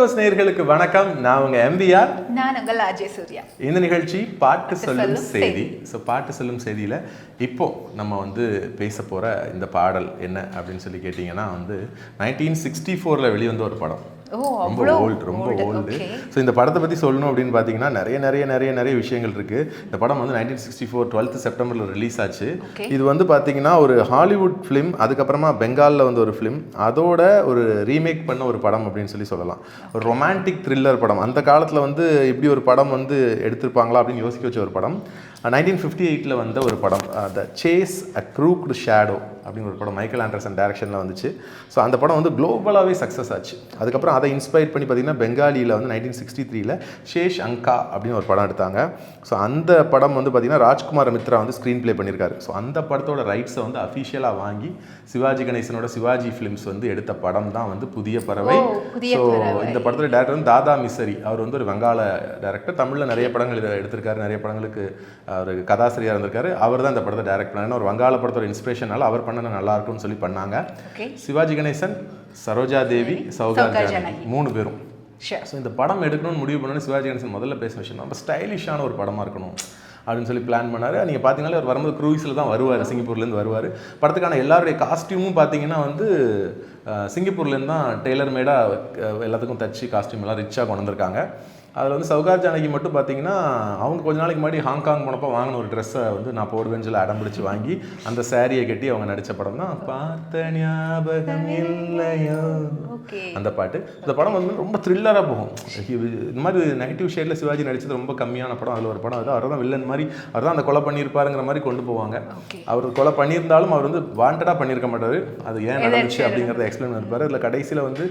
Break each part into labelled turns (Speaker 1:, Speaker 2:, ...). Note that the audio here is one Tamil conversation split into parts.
Speaker 1: தமிழக்கோஸ் நேயர்களுக்கு வணக்கம். நான் உங்க எம்பிஆர்
Speaker 2: நான் உங்கள் அஜய் சூர்யா.
Speaker 1: இந்த நிகழ்ச்சி பாட்டு சொல்லும் செய்தி. ஸோ பாட்டு சொல்லும் செய்தியில் இப்போ நம்ம வந்து பேச போகிற இந்த பாடல் என்ன அப்படின்னு சொல்லி கேட்டிங்கன்னா வந்து நைன்டீன் சிக்ஸ்டி ஃபோரில் வெளிவந்த ஒரு படம். ரொம்ப ஓல்டு ரொம்ப. ஓல்டு. ஸோ இந்த படத்தை பற்றி சொல்லணும் அப்படின்னு பார்த்தீங்கன்னா நிறைய நிறைய நிறைய நிறைய விஷயங்கள் இருக்குது இந்த படம் வந்து நைன்டீன் சிக்ஸ்டி ஃபோர் டுவெல்த் செப்டம்பரில் ரிலீஸ் ஆச்சு. இது வந்து பார்த்தீங்கன்னா ஒரு ஹாலிவுட் ஃபிலிம் அதுக்கப்புறமா பெங்காலில் வந்து ஒரு ஃபிலிம் அதோட ஒரு ரீமேக் பண்ண ஒரு படம் அப்படின்னு சொல்லி சொல்லலாம் ஒரு ரொமான்டிக் த்ரில்லர் படம் அந்த காலத்தில் வந்து இப்படி ஒரு படம் வந்து எடுத்திருப்பாங்களா அப்படின்னு யோசிக்க வச்ச ஒரு படம் நைன்டீன் ஃபிஃப்டி எயிட்டில் வந்த ஒரு படம் த சேஸ் அ க்ரூக்டு ஷேடோ அப்படிங்கிற ஒரு படம் மைக்கேல் ஆண்டர்சன் டைரக்ஷனில் வந்துச்சு. ஸோ அந்த படம் வந்து குளோபலாகவே சக்ஸஸ் ஆச்சு. அதுக்கப்புறம் அதை இன்ஸ்பயர் பண்ணி பார்த்தீங்கன்னா பெங்காலியில் வந்து நைன்டீன் சிக்ஸ்டி த்ரீல ஷேஷ் அங்கா அப்படின்னு ஒரு படம் எடுத்தாங்க. ஸோ அந்த படம் வந்து பார்த்தீங்கன்னா ராஜ்குமார் மித்ரா வந்து ஸ்க்ரீன் ப்ளே பண்ணியிருக்காரு. ஸோ அந்த படத்தோட ரைட்ஸை வந்து அஃபிஷியலாக வாங்கி சிவாஜி கணேசனோட சிவாஜி ஃபிலிம்ஸ் வந்து எடுத்த படம் தான் வந்து புதிய பறவை. ஸோ. இந்த படத்தில் டேரக்டர் வந்து தாதா மிசரி அவர் வந்து ஒரு வங்காள டேரக்டர் தமிழில் நிறைய படங்கள் எடுத்திருக்காரு. நிறைய படங்களுக்கு அவர் கதாசிரியர் இருந்திருக்காரு. அவர் தான் இந்த படத்தை டைரக்ட் பண்ணாரு. ஒரு வங்காள படத்தோட இன்ஸ்பிரேஷனால அவர் பண்ண நல்லா இருக்கும்னு சொல்லி பண்ணாங்க. சிவாஜி கணேசன் சரோஜா தேவி சௌகார். மூணு பேரும். ஸோ இந்த படம் எடுக்கணும்னு முடிவு பண்ணணும் சிவாஜி கணேசன் முதல்ல பேச விஷயம் ரொம்ப ஸ்டைலிஷான ஒரு படமாக இருக்கணும் அப்படின்னு சொல்லி பிளான் பண்ணார். நீங்கள் பார்த்தீங்கன்னா அவர் வரும்போது க்ரூயிஸில் தான் வருவார் சிங்கப்பூர்லேருந்து வருவார். படத்துக்கான எல்லாருடைய காஸ்டியூமும் பார்த்தீங்கன்னா வந்து சிங்கப்பூர்லேருந்து தான் டெய்லர் மேடாக எல்லாத்துக்கும் தச்சு காஸ்டியூம் எல்லாம் ரிச்சாக கொண்டு வந்திருக்காங்க. அதில் வந்து சௌகார் ஜானகி மட்டும் பார்த்தீங்கன்னா அவங்க கொஞ்ச நாளைக்கு முன்னாடி ஹாங்காங் போனப்போ வாங்கின ஒரு ட்ரெஸ்ஸை வந்து நான் போடுவேன்னு சொல்லி அடம் பிடிச்சு வாங்கி அந்த சாரியை கட்டி அவங்க நடித்த படம் தான் பார்த்த ஞாபகம் இல்லையோ. அந்த பாட்டு. இந்த படம் வந்து ரொம்ப த்ரில்லராக போகும். இந்த மாதிரி நெகட்டிவ் ஷேடில் சிவாஜி நடிச்சது ரொம்ப கம்மியான படம். அதில் ஒரு படம் அது அவர் தான் வில்லன் மாதிரி அவர் தான் அந்த கொலை பண்ணியிருப்பாருங்கிற மாதிரி கொண்டு போவாங்க. அவர் கொலை பண்ணியிருந்தாலும் அவர் வந்து வாண்டடாக பண்ணியிருக்க மாட்டார். அது ஏன் நடந்துச்சு அப்படிங்கிறத எக்ஸ்பிளைன் பண்ணிருப்பாரு. இதில் கடைசியில் வந்து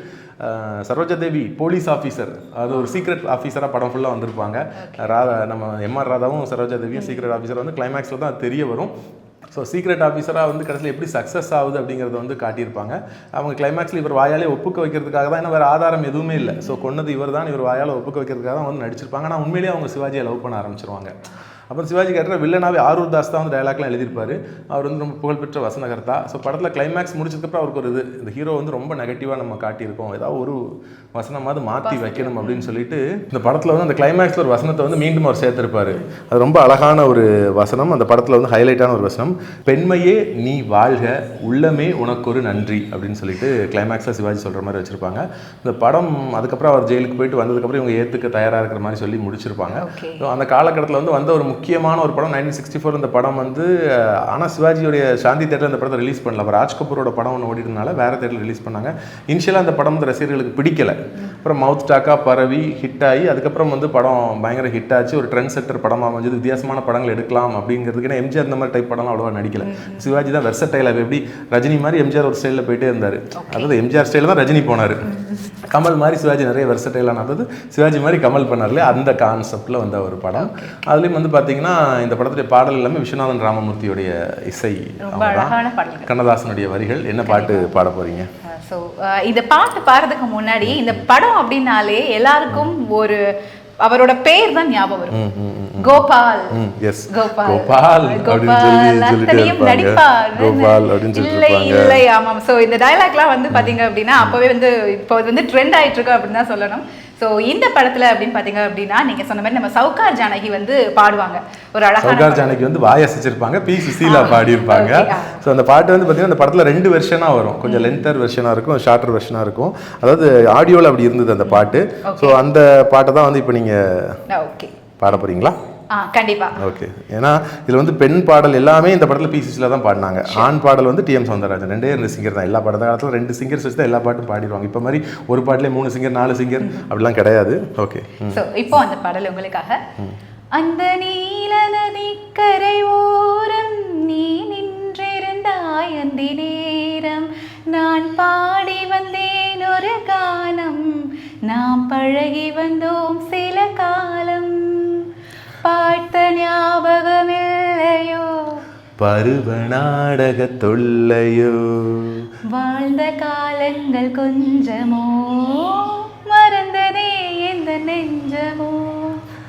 Speaker 1: சரோஜா தேவி போலீஸ் ஆஃபீஸர் அது ஒரு சீக்ரெட் ஆஃபீஸராக படம் ஃபுல்லாக வந்திருப்பாங்க. ராதா நம்ம எம்ஆர் ராதாவும் சரோஜா தேவியும் சீக்ரெட் ஆஃபீஸர் வந்து கிளைமேக்ஸில் தான் தெரிய வரும். ஸோ சீக்ரெட் ஆஃபீஸராக வந்து கடைசியில் எப்படி சக்ஸஸ் ஆகுது அப்படிங்கிறத வந்து காட்டியிருப்பாங்க. அவங்க கிளைமேக்ஸில் இவர் வாயாலே ஒப்புக்க வைக்கிறதுக்காக தான் ஏன்னா வேறு ஆதாரம் எதுவுமே இல்லை. ஸோ கொன்னது இவர் தான் இவர் வாயால் ஒப்புக்க வைக்கிறதுக்காக தான் வந்து நடிச்சிருப்பாங்க. ஆனால் உண்மையிலேயே அவங்க சிவாஜியை லவ் பண்ண ஆரம்பிச்சிருவாங்க. அப்புறம் சிவாஜி கேரக்டர் வில்லனாவே ஆரூர் தாஸ் தான் வந்து டயலாக்லாம் எழுதியிருப்பாரு. அவர் வந்து ரொம்ப புகழ்பெற்ற வசனகர்த்தா. ஸோ படத்தில் கிளைமேக்ஸ் முடிச்சதுக்கப்புறம் அவருக்கு ஒரு இது இந்த ஹீரோ வந்து ரொம்ப நெகட்டிவாக நம்ம காட்டியிருக்கோம். ஏதாவது ஒரு வசனமாவது மாற்றி வைக்கணும் அப்படின்னு சொல்லிட்டு இந்த படத்தில் வந்து அந்த கிளைமேக்ஸில் ஒரு வசனத்தை வந்து மீண்டும் அவர் சேர்த்திருப்பாரு. அது ரொம்ப அழகான ஒரு வசனம். அந்த படத்தில் வந்து ஹைலைட்டான ஒரு வசனம். பெண்மையே நீ வாழ்க. உள்ளமே உனக்கு ஒரு நன்றி. அப்படின்னு சொல்லிட்டு கிளைமேக்ஸில் சிவாஜி சொல்கிற மாதிரி வச்சுருப்பாங்க. இந்த படம் அதுக்கப்புறம் அவர் ஜெயிலுக்கு போயிட்டு வந்ததுக்கப்புறம் இவங்க ஏற்றுக்க தயாராக இருக்கிற மாதிரி சொல்லி முடிச்சிருப்பாங்க. அந்த காலகட்டத்தில் வந்து வந்த ஒரு முக்கியமான ஒரு படம் நைன்டீன் சிக்ஸ்டி ஃபோர் இந்த படம் வந்து ஆனால் சிவாஜியுடைய சாந்தி தேட்டர் இந்த படத்தை ரிலீஸ் பண்ணல. அப்போ ராஜ் கபூரோட படம் ஒன்று ஓடிட்டனால வேற தேட்டரில் ரிலீஸ் பண்ணாங்க. இனிஷியலாக அந்த படம் வந்து ரசிகர்களுக்கு பிடிக்கல. அப்புறம் மவுத் டாக்கா பரவி ஹிட் ஆகி அதுக்கப்புறம் வந்து படம் பயங்கர ஹிட் ஆச்சு. ஒரு ட்ரெண்ட் செட்டர் படமாக அமைஞ்சது. வித்தியாசமான படங்கள் எடுக்கலாம் அப்படிங்கிறதுக்கு. ஏன்னா எம்ஜிஆர் இந்த மாதிரி டைப் படம்லாம் அவ்வளோவா நடிக்கல. சிவாஜி தான் வெர்சடைல் எப்படி ரஜினி மாதிரி எம்ஜிஆர் ஒரு ஸ்டைலில் போயிட்டே இருந்தார். அதாவது எம்ஜிஆர் ஸ்டைலில் தான் ரஜினி போனார். கமல் மாதிரி சிவாஜி நிறைய வெர்சடைலான அதாவது சிவாஜி மாதிரி கமல் பண்ணார்ல அந்த கான்செப்டில் வந்த ஒரு படம். அதுலேயும் வந்து பார்த்தீங்கன்னா இந்த படத்துடைய பாடல் எல்லாமே விஸ்வநாதன் ராமமூர்த்தியுடைய இசை கண்ணதாசனுடைய வரிகள். என்ன பாட்டு பாட போறீங்க?
Speaker 2: ஸோ இந்த பாட்டு பாடுறதுக்கு முன்னாடி இந்த படம் அப்படின்னாலே எல்லாருக்கும் ஒரு அவரோட பேர் தான் ஞாபகம் வரும். கோபால்.
Speaker 1: எஸ்
Speaker 2: கோபால்.
Speaker 1: கோபால் அப்படின்னு சொல்லி கோபால் சொல்லிட்டு
Speaker 2: இல்லை ஆமாம். ஸோ இந்த டயலாக்லாம் வந்து பாத்தீங்க அப்படின்னா அப்பவே வந்து இப்போ அது வந்து ட்ரெண்ட் ஆயிட்டு இருக்கு அப்படின்னு தான் சொல்லணும். ஸோ இந்த படத்துல அப்படின்னு பாத்தீங்க அப்படின்னா நீங்க சொன்ன மாதிரி நம்ம சவுகார் ஜானகி வந்து பாடுவாங்க. ஒரு அழகான
Speaker 1: சவுகார் ஜானகி வந்து வாய் அசைச்சிருப்பாங்க பி சுசீலா பாடியிருப்பாங்க. ஸோ அந்த பாட்டு வந்து பார்த்தீங்கன்னா அந்த படத்தில் ரெண்டு வெர்ஷனாக வரும். கொஞ்சம் லென்த்தர் வெர்ஷனாக இருக்கும் ஷார்ட்டர் வெர்ஷனாக இருக்கும். அதாவது ஆடியோவில் அப்படி இருந்தது அந்த பாட்டு. ஸோ அந்த பாட்டை தான் வந்து இப்போ நீங்கள்
Speaker 2: ஓகே
Speaker 1: பாட போறீங்களா?
Speaker 2: ஆ கண்டிப்பா.
Speaker 1: ஓகே. ஏன்னா இதில் வந்து பெண் பாடல் எல்லாமே இந்த படத்தில் பி சுசீலா தான் பாடினாங்க. ஆண் பாடல் வந்து டிஎம் சௌந்தரராஜன் ரெண்டே ரெண்டு சிங்கர் தான். எல்லா படத்த காலத்தில் ரெண்டு சிங்கர்ஸ் வச்சு தான் எல்லா பாட்டும் பாடிடுவாங்க. இப்போ மாதிரி ஒரு பாட்டிலே மூணு சிங்கர் நாலு சிங்கர் அப்படிலாம் கிடையாது. ஓகே.
Speaker 2: ஸோ இப்போ அந்த பாடல் உங்களுக்காக. அந்த நீல நதிக்கரை ஓரம் நீ நின்றிருந்தாய் அந்தி நேரம். நான் பாடி வந்தேன் ஒரு கானம். நாம் பழகி வந்தோம் சில காலம்
Speaker 1: பருவ நாடக தொல்லையோ?
Speaker 2: வாழ்ந்த காலங்கள் கொஞ்சமோ? மறந்ததே எந்த நெஞ்சமோ?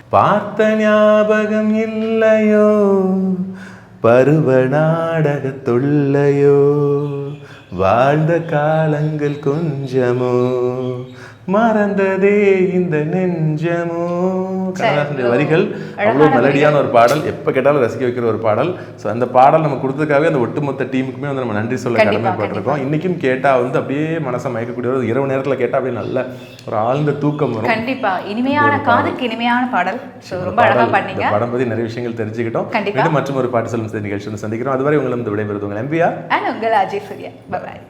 Speaker 1: பார்த்த ஞாபகம் இல்லையோ? பருவ நாடக தொல்லையோ? வாழ்ந்த காலங்கள் கொஞ்சமோ? மறந்ததே இந்த நெஞ்சமோ? கண்ணதாசனுடைய. வரிகள் அவ்வளோ மெலடியான ஒரு பாடல். எப்போ கேட்டாலும் ரசிக்க வைக்கிற ஒரு பாடல். ஸோ அந்த பாடல் நம்ம கொடுத்ததுக்காகவே அந்த ஒட்டுமொத்த டீமுக்குமே வந்து நம்ம நன்றி சொல்ல கடமைப்பட்டிருக்கோம். இன்னைக்கும் கேட்டா வந்து அப்படியே மனசை மயக்கக்கூடிய ஒரு இரவு நேரத்துல கேட்டா அப்படியே நல்ல ஒரு ஆழ்ந்த தூக்கம் வரும்.
Speaker 2: கண்டிப்பா. இனிமையான காதுக்கு இனிமையான பாடல். ஸோ ரொம்ப அழகா
Speaker 1: பாடல்,
Speaker 2: பண்ணீங்க
Speaker 1: படம் பத்தி நிறைய விஷயங்கள் தெரிஞ்சுக்கிட்டோம். மீண்டும் மற்றும் ஒரு பாட்டு சொல்லும் நிகழ்ச்சி சந்திக்கிறோம். அதுவரை உங்களை வந்து விடைபெறுது உங்கள் எம்பிஆர்
Speaker 2: அண்ட் உங்கள் அஜய் சூர்யா. பாய்